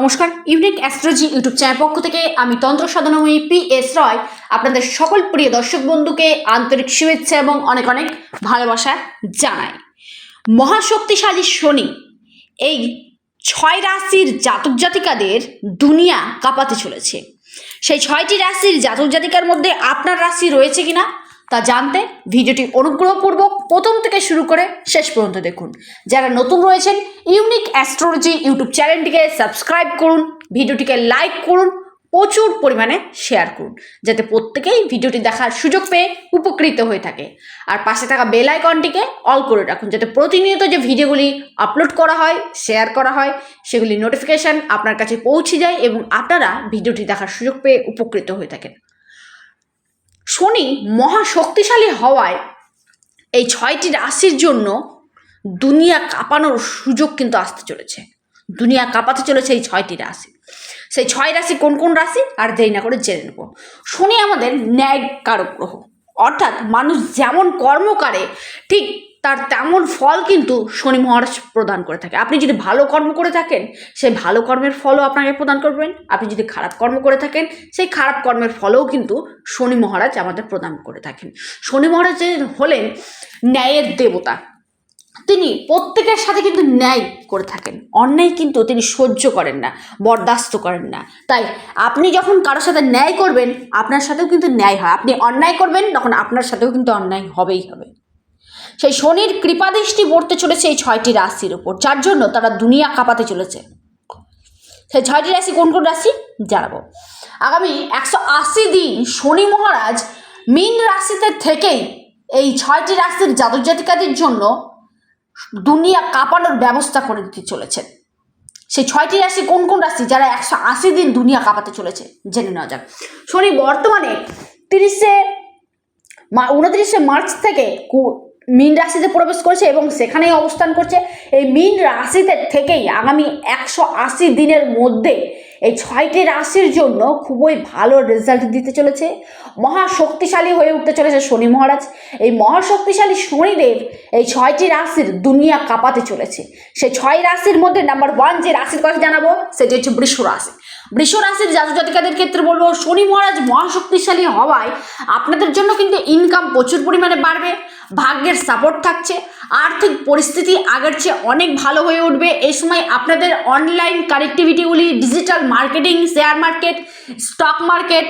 নমস্কার unique astrology YouTube channel পক্ষ থেকে আমি তন্ত্র সাধনাময়ী পি এস রয় আপনাদের সকল প্রিয় দর্শক বন্ধুকে আন্তরিক শুভেচ্ছা এবং অনেক অনেক ভালোবাসা জানাই। মহাশক্তিশালী শনি, এই ছয় রাশির জাতক জাতিকাদের দুনিয়া কাঁপাতে চলেছে। সেই ছয়টি রাশির জাতক জাতিকার মধ্যে আপনার রাশি রয়েছে কিনা তা জানতে ভিডিওটি অনুগ্রহপূর্বক প্রথম থেকে শুরু করে শেষ পর্যন্ত দেখুন। যারা নতুন রয়েছেন, ইউনিক অ্যাস্ট্রোলজি ইউটিউব চ্যানেলটিকে সাবস্ক্রাইব করুন, ভিডিওটিকে লাইক করুন, প্রচুর পরিমাণে শেয়ার করুন, যাতে প্রত্যেকেই ভিডিওটি দেখার সুযোগ পেয়ে উপকৃত হয়ে থাকে। আর পাশে থাকা বেল আইকনটিকে অল করে রাখুন, যাতে প্রতিনিয়ত যে ভিডিওগুলি আপলোড করা হয়, শেয়ার করা হয়, সেগুলি নোটিফিকেশান আপনার কাছে পৌঁছে যায় এবং আপনারা ভিডিওটি দেখার সুযোগ পেয়ে উপকৃত হয়ে থাকেন। শনি মহা শক্তিশালী হওয়ায় এই ছয়টি রাশির জন্য দুনিয়া কাঁপানোর সুযোগ কিন্তু আসতে চলেছে। দুনিয়া কাঁপাতে চলেছে এই ছয়টি রাশি। সেই ছয় রাশি কোন কোন রাশি? আর দেরি না করে জেনে নেব। শনি আমাদের ন্যায় কারক গ্রহ। অর্থাৎ মানুষ যেমন কর্ম করে ঠিক তার তেমন ফল কিন্তু শনি মহারাজ প্রদান করে থাকে। আপনি যদি ভালো কর্ম করে থাকেন, সেই ভালো কর্মের ফলও আপনাকে প্রদান করবেন। আপনি যদি খারাপ কর্ম করে থাকেন, সেই খারাপ কর্মের ফলও কিন্তু শনি মহারাজ আমাদের প্রদান করে থাকেন। শনি মহারাজ যে হলেন ন্যায়ের দেবতা। তিনি প্রত্যেকের সাথে কিন্তু ন্যায় করে থাকেন। অন্যায় কিন্তু তিনি সহ্য করেন না, বরদাস্ত করেন না। তাই আপনি যখন কারোর সাথে ন্যায় করবেন, আপনার সাথেও কিন্তু ন্যায় হয়। আপনি অন্যায় করবেন, তখন আপনার সাথেও কিন্তু অন্যায় হবেই হবে। সেই শনির কৃপাদৃষ্টি পড়তে চলেছে এই ছয়টি রাশির উপর, যার জন্য তারা দুনিয়া কাঁপাতে চলেছে। সেই ছয়টি রাশি কোন কোন রাশি? জানাব। আগামী একশো আশি দিন শনি মহারাজ মীন রাশিতে থেকেই এই ছয়টি রাশির জাতক জাতিকাদের জন্য দুনিয়া কাঁপানোর ব্যবস্থা করে দিতে চলেছেন। সেই ছয়টি রাশি কোন কোন রাশি? যারা একশো আশি দিন দুনিয়া কাঁপাতে চলেছে, জেনে নেওয়া যাক। শনি বর্তমানে তিরিশে উনত্রিশে মার্চ থেকে মীন রাশিতে প্রবেশ করছে এবং সেখানেই অবস্থান করছে। এই মীন রাশিতে থেকেই আগামী একশো আশি দিনের মধ্যে এই ছয়টি রাশির জন্য খুবই ভালো রেজাল্ট দিতে চলেছে। মহা শক্তিশালী হয়ে উঠতে চলেছে শনি মহারাজ। এই মহাশক্তিশালী শনিদেব এই ছয়টি রাশির দুনিয়া কাঁপাতে চলেছে। সেই ছয় রাশির মধ্যে নাম্বার ওয়ান যে রাশির কথা জানাব, সেটি হচ্ছে বৃষ রাশি। বৃষ রাশির জাতক জাতিকাদের ক্ষেত্রে বলব, শনি মহারাজ মহাশক্তিশালী হওয়ায় আপনাদের জন্য কিন্তু ইনকাম প্রচুর পরিমাণে বাড়বে। ভাগ্যের সাপোর্ট থাকছে, আর্থিক পরিস্থিতি আগের চেয়ে অনেক ভালো হয়ে উঠবে। এই সময় আপনাদের online কানেক্টিভিটিগুলি digital marketing share market stock market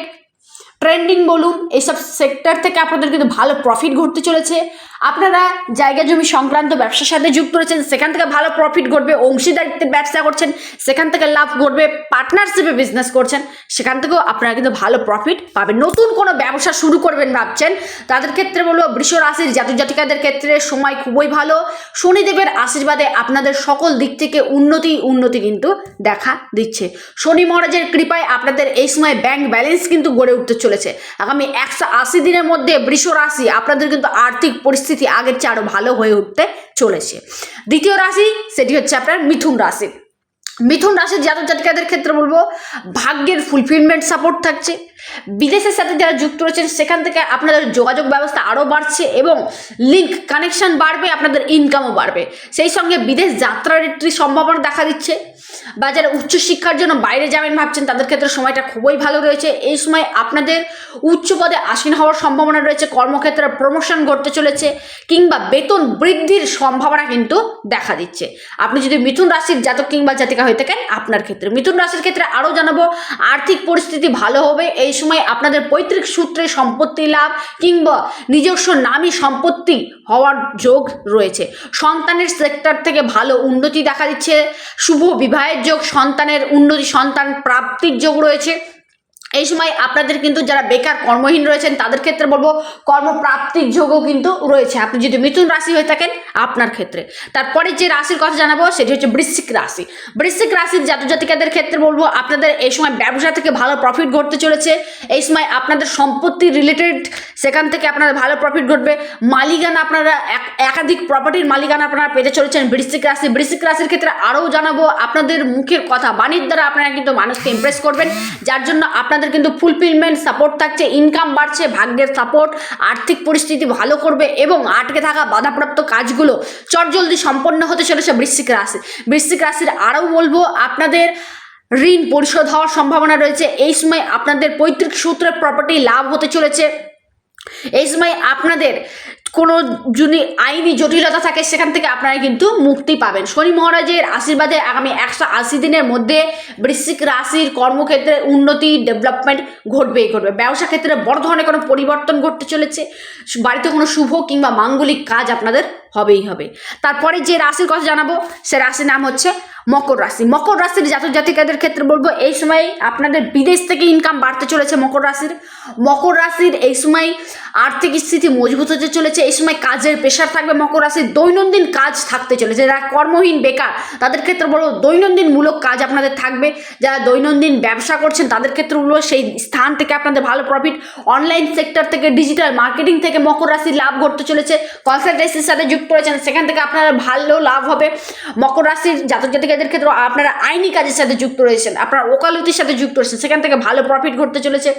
trending বলুন এইসব সেক্টর থেকে আপনাদের কিন্তু ভালো প্রফিট ঘটতে চলেছে। আপনারা জায়গা জমি সংক্রান্ত ব্যবসার সাথে যুক্ত রয়েছেন, সেখান থেকে ভালো প্রফিট ঘটবে, অংশীদারিত্বের ব্যবসা করছেন, সেখান থেকে লাভ ঘটবে পার্টনারশিপে বিজনেস করছেন, সেখান থেকেও আপনারা কিন্তু ভালো প্রফিট পাবেন। নতুন কোনো ব্যবসা শুরু করবেন ভাবছেন, তাদের ক্ষেত্রে বলব বৃষ রাশির জাতক জাতিকাদের ক্ষেত্রে সময় খুবই ভালো। শনিদেবের আশীর্বাদে আপনাদের সকল দিক থেকে উন্নতি উন্নতি কিন্তু দেখা দিচ্ছে। শনি মহারাজের কৃপায় আপনাদের এই সময় ব্যাংক ব্যালেন্স কিন্তু গড়ে উঠতে চলেছে। আগামী একশো আশি দিনের মধ্যে বৃষ রাশি আপনাদের কিন্তু আর্থিক পরিস্থিতি আগের চেয়ে আরও ভালো হয়ে উঠতে চলেছে। দ্বিতীয় রাশি, সেটি হচ্ছে আপনার মিথুন রাশি। মিথুন রাশির জাতক জাতিকাদের ক্ষেত্রে বলব, ভাগ্যের ফুলফিলমেন্ট সাপোর্ট থাকছে। বিদেশের সাথে যারা যুক্ত রয়েছেন, সেখান থেকে আপনাদের যোগাযোগ ব্যবস্থা আরও বাড়ছে এবং লিঙ্ক কানেকশন বাড়বে, আপনাদের ইনকামও বাড়বে। সেই সঙ্গে বিদেশ যাত্রার একটি সম্ভাবনা দেখা দিচ্ছে। বা যারা উচ্চশিক্ষার জন্য বাইরে যাবেন ভাবছেন, তাদের ক্ষেত্রে সময়টা খুবই ভালো রয়েছে। এই সময় আপনাদের উচ্চ পদে আসীন হওয়ার সম্ভাবনা রয়েছে, কর্মক্ষেত্রে প্রমোশন ঘটতে চলেছে, কিংবা বেতন বৃদ্ধির সম্ভাবনা কিন্তু দেখা দিচ্ছে। আপনি যদি মিথুন রাশির জাতক কিংবা জাতিকা হয়ে থাকেন, আপনার ক্ষেত্রে, মিথুন রাশির ক্ষেত্রে আরও জানাব, আর্থিক পরিস্থিতি ভালো হবে, এই সময় আপনাদের পৈতৃক সূত্রে সম্পত্তি লাভ, কিংবা নিজস্ব নামী সম্পত্তি হওয়ার যোগ রয়েছে। সন্তানের সেক্টর থেকে ভালো উন্নতি দেখা দিচ্ছে, শুভ বিবাহের যোগ সন্তানের উন্নতি, সন্তান প্রাপ্তির যোগ রয়েছে। এই সময় আপনাদের কিন্তু যারা বেকার কর্মহীন রয়েছেন, তাদের ক্ষেত্রে বলব কর্মপ্রাপ্তির যোগও কিন্তু রয়েছে। আপনি যদি মিথুন রাশি হয়ে থাকেন আপনার ক্ষেত্রে। তারপরে যে রাশির কথা জানাব, সেটি হচ্ছে বৃশ্চিক রাশি। বৃশ্চিক রাশির জাতক জাতিকাদের ক্ষেত্রে বলব, আপনাদের এই সময় ব্যবসা থেকে ভালো প্রফিট ঘটতে চলেছে। এই সময় আপনাদের সম্পত্তি রিলেটেড সেখান থেকে আপনাদের ভালো প্রফিট ঘটবে। মালিকানা আপনারা এক- একাধিক প্রপার্টির মালিকানা আপনারা পেতে চলেছেন বৃশ্চিক রাশি। বৃশ্চিক রাশির ক্ষেত্রে আরও জানাব, আপনাদের মুখের কথা, বাণীর দ্বারা আপনারা কিন্তু মানুষকে ইমপ্রেস করবেন। যার জন্য আপনাদের কিন্তু ফুলফিলমেন্ট সাপোর্ট থাকছে ইনকাম বাড়ছে, ভাগ্যের সাপোর্ট আর্থিক পরিস্থিতি ভালো করবে এবং আটকে থাকা বাধাপ্রাপ্ত কাজগুলো চটজলদি সম্পন্ন হতে চলেছে বৃশ্চিক রাশি। বৃশ্চিক রাশির আরও বলব, আপনাদের ঋণ পরিশোধ হওয়ার সম্ভাবনা রয়েছে। এই সময় আপনাদের পৈতৃক সূত্রে প্রপার্টি লাভ হতে চলেছে। এই সময় আপনাদের কোনো যদি আইনি জটিলতা থাকে, সেখান থেকে আপনারা কিন্তু মুক্তি পাবেন। শনি মহারাজের আশীর্বাদে আগামী একশো আশি দিনের মধ্যে বৃশ্চিক রাশির কর্মক্ষেত্রে উন্নতি ডেভেলপমেন্ট ঘটবেই ঘটবে। ব্যবসা ক্ষেত্রে বড় ধরনের কোনো পরিবর্তন ঘটতে চলেছে। বাড়িতে কোনো শুভ কিংবা মাঙ্গলিক কাজ আপনাদের হবেই হবে। তারপরে যে রাশির কথা জানাব সে রাশির নাম হচ্ছে মকর রাশি। মকর রাশির জাতক জাতিকাদের ক্ষেত্রে বলব, এই সময় আপনাদের বিদেশ থেকে ইনকাম বাড়তে চলেছে মকর রাশির। মকর রাশির এই সময় আর্থিক স্থিতি মজবুত হতে চলেছে। এই সময় কাজের প্রেশার থাকবে মকর রাশির। দৈনন্দিন কাজ থাকতে চলেছে। যারা কর্মহীন, বেকার, তাদের ক্ষেত্রে বলব দৈনন্দিন মূলক কাজ আপনাদের থাকবে। যারা দৈনন্দিন ব্যবসা করছেন, তাদের ক্ষেত্রে বলব, সেই স্থান থেকে আপনাদের ভালো প্রফিট অনলাইন সেক্টর থেকে ডিজিটাল মার্কেটিং থেকে মকর রাশির লাভ ঘটতে চলেছে। কনসালটেন্সির সাথে যুক্ত রয়েছেন, সেখান থেকে আপনারা ভালো লাভ হবে। মকর রাশির জাতক জাতিকাদের ক্ষেত্রে আপনারা আইনি কাজের সাথে যুক্ত রয়েছেন, আপনারা ওকালতির সাথে যুক্ত রয়েছেন, সেখান থেকে ভালো প্রফিট ঘটতে চলেছে।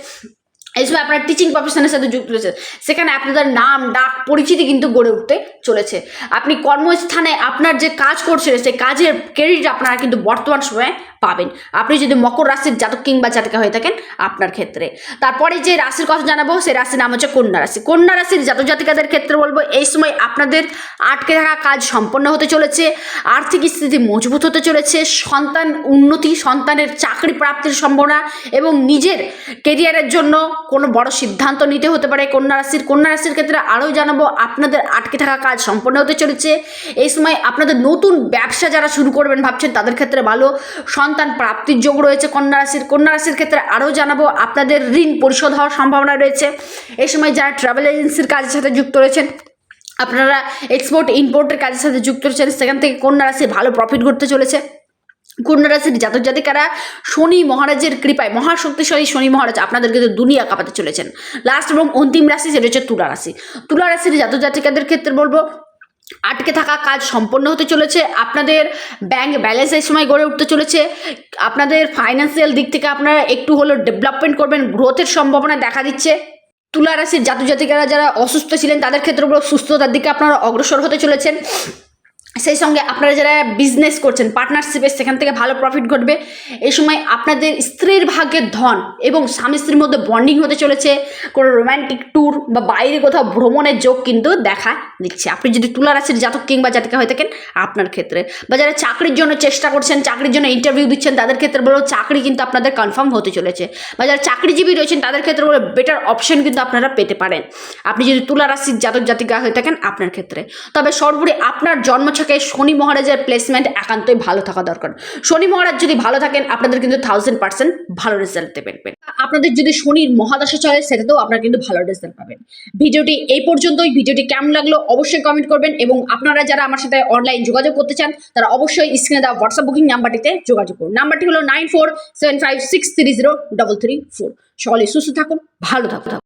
এই সময় আপনার টিচিং প্রফেশনের সাথে যুক্ত রয়েছে। সেখানে আপনাদের নাম, ডাক, পরিচিতি কিন্তু গড়ে উঠতে চলেছে। আপনি কর্মস্থানে আপনার যে কাজ করছেন, সেই কাজের ক্রেডিট আপনারা কিন্তু বর্তমান সময়ে পাবেন। আপনি যদি মকর রাশির জাতক কিংবা জাতিকা হয়ে থাকেন আপনার ক্ষেত্রে। তারপরে যে রাশির কথা জানাব, সেই রাশির নাম হচ্ছে কন্যা রাশি। কন্যা রাশির জাতক জাতিকাদের ক্ষেত্রে বলব, এই সময় আপনাদের আটকে থাকা কাজ সম্পন্ন হতে চলেছে। আর্থিক স্থিতি মজবুত হতে চলেছে। সন্তান উন্নতি, সন্তানের চাকরি প্রাপ্তির সম্ভাবনা এবং নিজের কেরিয়ারের জন্য কোনো বড় সিদ্ধান্ত নিতে হতে পারে। কন্যা রাশির কন্যা রাশির ক্ষেত্রে আরও জানাব, আপনাদের আটকে থাকা কাজ সম্পন্ন হতে চলেছে। এই সময় আপনাদের নতুন ব্যবসা যারা শুরু করবেন ভাবছেন, তাদের ক্ষেত্রে ভালো সন্তান প্রাপ্তির যোগ রয়েছে কন্যা রাশির। কন্যা রাশির ক্ষেত্রে আরও জানাব, আপনাদের ঋণ পরিশোধ হওয়ার সম্ভাবনা রয়েছে। এই সময় যারা ট্রাভেল এজেন্সির কাজের সাথে যুক্ত রয়েছেন, আপনারা এক্সপোর্ট ইম্পোর্টের কাজের সাথে যুক্ত রয়েছেন, সেখান থেকে কন্যা রাশির ভালো প্রফিট ঘটতে চলেছে। কন্যা রাশির জাতক জাতিকারা শনি মহারাজের কৃপায়, মহাশক্তিশালী শনি মহারাজ আপনাদের কিন্তু দুনিয়া কাঁপাতে চলেছেন। লাস্ট এবং অন্তিম রাশি সেটা হচ্ছে তুলা রাশি। তুলা রাশির জাতক জাতিকাদের ক্ষেত্রে বলব, আটকে থাকা কাজ সম্পন্ন হতে চলেছে, আপনাদের ব্যাংক ব্যালেন্স এই সময় গড়ে উঠতে চলেছে, আপনাদের ফাইন্যান্সিয়াল দিক থেকে আপনারা একটু হলেও ডেভেলপমেন্ট করবেন গ্রোথের সম্ভাবনা দেখা দিচ্ছে। তুলা রাশির জাতক জাতিকারা যারা অসুস্থ ছিলেন, তাদের ক্ষেত্রে সুস্থতার দিকে আপনারা অগ্রসর হতে চলেছেন। সেই সঙ্গে আপনারা যারা বিজনেস করছেন পার্টনারশিপে সেখান থেকে ভালো প্রফিট ঘটবে, এই সময় আপনাদের স্ত্রীর ভাগ্যের ধন এবং স্বামী স্ত্রীর মধ্যে বন্ডিং হতে চলেছে। কোনো রোম্যান্টিক ট্যুর বা বাইরে কোথাও ভ্রমণের যোগ কিন্তু দেখা দিচ্ছে। আপনি যদি তুলা রাশির জাতক কিংবা জাতিকা হয়ে থাকেন, আপনার ক্ষেত্রে। বা যারা চাকরির জন্য চেষ্টা করছেন, চাকরির জন্য ইন্টারভিউ দিচ্ছেন, তাদের ক্ষেত্রে বলো চাকরি কিন্তু আপনাদের কনফার্ম হতে চলেছে। বা যারা চাকরিজীবী রয়েছেন, তাদের ক্ষেত্রে বলো বেটার অপশন কিন্তু আপনারা পেতে পারেন। আপনি যদি তুলা রাশির জাতক জাতিকা হয়ে থাকেন, আপনার ক্ষেত্রে। তবে সর্বোপরি আপনার জন্মছকে শনি মহারাজের প্লেসমেন্ট একান্তই ভালো থাকা দরকার। শনি মহারাজ যদি ভালো থাকেন, আপনাদের কিন্তু থাউজেন্ড পার্সেন্ট ভালো রেজাল্ট দেবেন আপনাদের যদি শনির মহাদশা চলে, সেটাতেও আপনারা কিন্তু ভালো রেজাল্ট পাবেন। ভিডিওটি এই পর্যন্তই। ভিডিওটি কেমন লাগল অবশ্যই কমেন্ট করবেন এবং আপনারা যারা আমার সাথে অনলাইন যোগাযোগ করতে চান, তারা অবশ্যই স্ক্রিনে দেওয়া হোয়াটসঅ্যাপ বুকিং নাম্বারটিতে যোগাযোগ করুন। নাম্বারটি হলো nine four seven five six three zero double three four সকলে সুস্থ থাকুন, ভালো থাকুন।